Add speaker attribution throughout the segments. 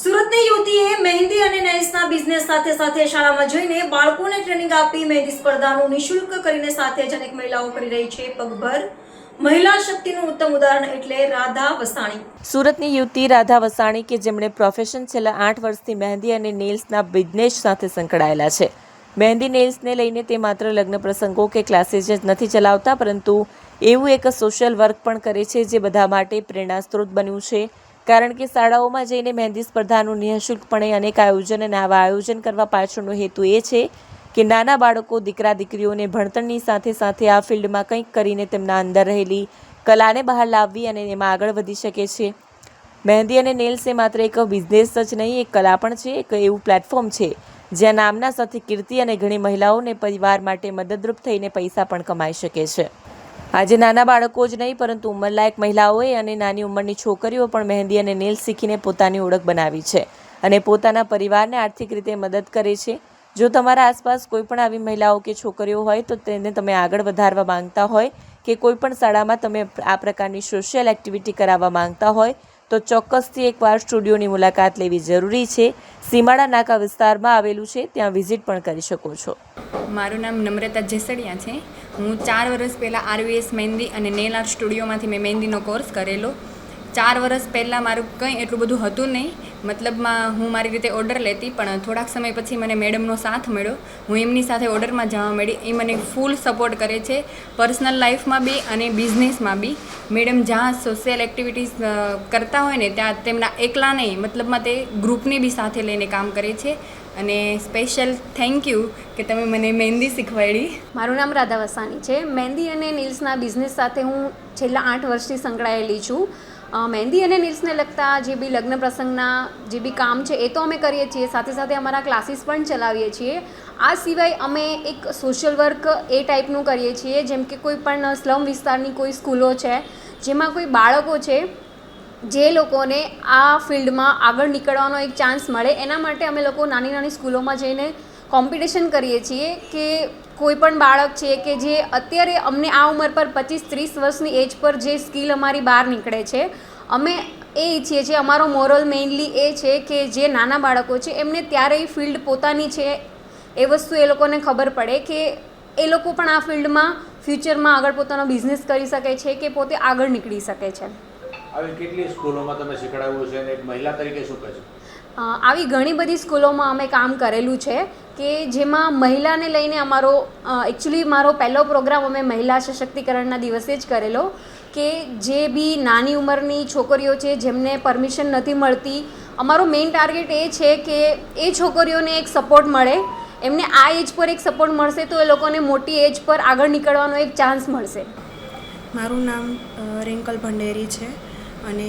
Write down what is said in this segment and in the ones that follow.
Speaker 1: સુરતની યુવતીએ મહેંદી અને નેલ્સના બિઝનેસ સાથે સાથે શાળામાં જઈને બાળકોને ટ્રેનિંગ આપી મહેંદી સ્પર્ધાનું નિઃશુલ્ક કરીને સાથે જ અનેક મહિલાઓ કરી રહી છે પગભર. મહિલા શક્તિનું ઉત્તમ ઉદાહરણ એટલે રાધા વસાણી.
Speaker 2: સુરતની યુવતી રાધા વસાણી કે જેમણે પ્રોફેશન છેલ્લા આઠ વર્ષથી મહેંદી અને નેલ્સના બિઝનેસ સાથે સંકળાયેલા છે. મહેંદી નેલ્સને લઈને તે માત્ર લગ્ન પ્રસંગો કે ક્લાસીસ જ નથી ચલાવતા, પરંતુ એવું એક સોશિયલ વર્ક પણ કરે છે જે બધા માટે પ્રેરણા સ્ત્રોત બન્યું છે. કારણ કે શાળાઓમાં જઈને મહેંદી સ્પર્ધાનું નિઃશુલ્કપણે અનેક આયોજન અને આવા આયોજન કરવા પાછળનો હેતુ એ છે કે નાના બાળકો, દીકરા, દીકરીઓને ભણતરની સાથે સાથે આ ફિલ્ડમાં કંઈક કરીને તેમના અંદર રહેલી કલાને બહાર લાવવી અને એમાં આગળ વધી શકે છે. મહેંદી અને નેલ્સ એ માત્ર એક બિઝનેસ જ નહીં, એક કલા પણ છે, એક એવું પ્લેટફોર્મ છે, જ્યાં નામના સાથે કીર્તિ અને ઘણી મહિલાઓને પરિવાર માટે મદદરૂપ થઈને પૈસા પણ કમાઈ શકે છે. આજે નાના બાળકો જ નહીં, પરંતુ ઉંમરલાયક મહિલાઓએ અને નાની ઉંમરની છોકરીઓ પણ મહેંદી અને નેલ શીખીને પોતાની ઓળખ બનાવી છે અને પોતાના પરિવારને આર્થિક રીતે મદદ કરે છે. જો તમારા આસપાસ કોઈ પણ આવી મહિલાઓ કે છોકરીઓ હોય, તો તેને તમે આગળ વધારવા માંગતા હોય કે કોઈ પણ શાળામાં તમે આ પ્રકારની સોશિયલ એક્ટિવિટી કરાવવા માંગતા હોય, તો ચોક્કસથી એકવાર સ્ટુડિયોની મુલાકાત લેવી જરૂરી છે. સીમાડા નાકા વિસ્તારમાં આવેલું છે, ત્યાં વિઝિટ પણ કરી શકો છો.
Speaker 3: મારું નામ નમ્રતા જેસડિયા છે. હું ચાર વર્ષ પહેલાં આરવીએસ મહેંદી અને નેલ આર્ટ સ્ટુડિયોમાંથી મેં મહેંદીનો કોર્સ કરેલો. ચાર વર્ષ પહેલાં મારું કંઈ એટલું બધું હતું નહીં. મતલબમાં હું મારી રીતે ઓર્ડર લેતી, પણ થોડાક સમય પછી મને મેડમનો સાથ મળ્યો. હું એમની સાથે ઓર્ડરમાં જવા મળી એ મને ફૂલ સપોર્ટ કરે છે. પર્સનલ લાઈફમાં બી અને બિઝનેસમાં બી. મેડમ જ્યાં સોશિયલ એક્ટિવિટીઝ કરતા હોય ને ત્યાં તેમના એકલા નહીં મતલબમાં તે ગ્રુપને બી સાથે લઈને કામ કરે છે. અને સ્પેશિયલ થેન્ક યુ કે તમે મને મહેંદી શીખવાડી.
Speaker 4: મારું નામ રાધા વસાણી છે. મહેંદી અને નીલ્સના બિઝનેસ સાથે હું છેલ્લા આઠ વર્ષથી સંકળાયેલી છું. મહેંદી અને નીલ્સને લગતા જે બી લગ્ન પ્રસંગના જે બી કામ છે એ તો અમે કરીએ છીએ. સાથે સાથે અમારા ક્લાસીસ પણ ચલાવીએ છીએ. આ સિવાય અમે એક સોશિયલ વર્ક એ ટાઈપનું કરીએ છીએ. જેમ કે કોઈ પણ સ્લમ વિસ્તારની કોઈ સ્કૂલો છે જેમાં કોઈ બાળકો છે, જે લોકોને આ ફિલ્ડમાં આગળ નીકળવાનો એક ચાન્સ મળે, એના માટે અમે લોકો નાની નાની સ્કૂલોમાં જઈને કોમ્પિટિશન કરીએ છીએ કે કોઈ પણ બાળક છે કે જે અત્યારે અમને આ ઉંમર પર પચીસ ત્રીસ વર્ષની એજ પર જે સ્કિલ અમારી બહાર નીકળે છે, અમે એ ઈચ્છીએ છીએ, અમારો મોરલ મેઇનલી એ છે કે જે નાના બાળકો છે, એમને ત્યારે એ ફિલ્ડ પોતાની છે એ વસ્તુ એ લોકોને ખબર પડે કે એ લોકો પણ આ ફિલ્ડમાં ફ્યુચરમાં આગળ પોતાનો બિઝનેસ કરી શકે છે કે પોતે આગળ નીકળી શકે છે?
Speaker 5: આવી કેટલી સ્કૂલોમાં તમે શીખડાવ્યું છે અને એક મહિલા તરીકે શું કહે
Speaker 4: છે? આવી ઘણી બધી સ્કૂલોમાં અમે કામ કરેલું છે કે જેમાં મહિલાને લઈને અમારો એકચ્યુઅલી મારો પહેલો પ્રોગ્રામ અમે મહિલા સશક્તિકરણના દિવસે જ કરેલો કે જે બી નાની ઉંમરની છોકરીઓ છે જેમને પરમિશન નથી મળતી અમારો મેઇન ટાર્ગેટ એ છે કે એ છોકરીઓને એક સપોર્ટ મળે એમને આ એજ પર એક સપોર્ટ મળશે તો એ લોકોને મોટી એજ પર આગળ નીકળવાનો એક ચાન્સ મળશે.
Speaker 6: મારું નામ રિંકલ ભંડેરી છે અને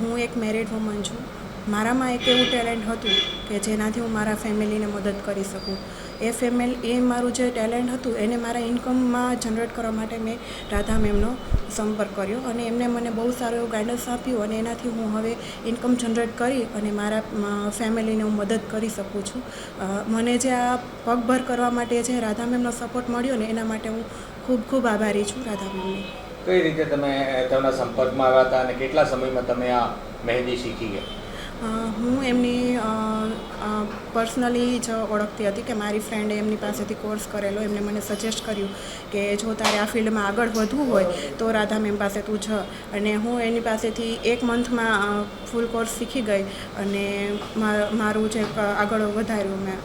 Speaker 6: હું એક મેરિડ વુમન છું. મારામાં એક એવું ટેલેન્ટ હતું કે જેનાથી હું મારા ફેમિલીને મદદ કરી શકું. એ ફેમિલી, એ મારું જે ટેલેન્ટ હતું, એને મારા ઇન્કમમાં જનરેટ કરવા માટે મેં રાધા મેમનો સંપર્ક કર્યો અને એમને મને બહુ સારું એવું ગાઈડન્સ આપ્યું અને એનાથી હું હવે ઇન્કમ જનરેટ કરી અને મારા ફેમિલીને હું મદદ કરી શકું છું. મને જે આ પગભર કરવા માટે જે રાધા મેમનો સપોર્ટ મળ્યો ને એના માટે હું ખૂબ ખૂબ આભારી છું રાધા મેમની.
Speaker 5: કઈ રીતે તમે તેમના સંપર્કમાં આવ્યા હતા અને કેટલા સમયમાં તમે આ મહેંદી શીખી ગયા?
Speaker 6: હું એમની પર્સનલી જ ઓળખતી હતી કે મારી ફ્રેન્ડે એમની પાસેથી કોર્સ કરેલો એમને મને સજેસ્ટ કર્યું કે જો તારે આ ફિલ્ડમાં આગળ વધવું હોય તો રાધા મેમ પાસે તું જ. અને હું એની પાસેથી એક મંથમાં ફૂલ કોર્સ શીખી ગઈ અને મારું જે આગળ વધાર્યું મેં.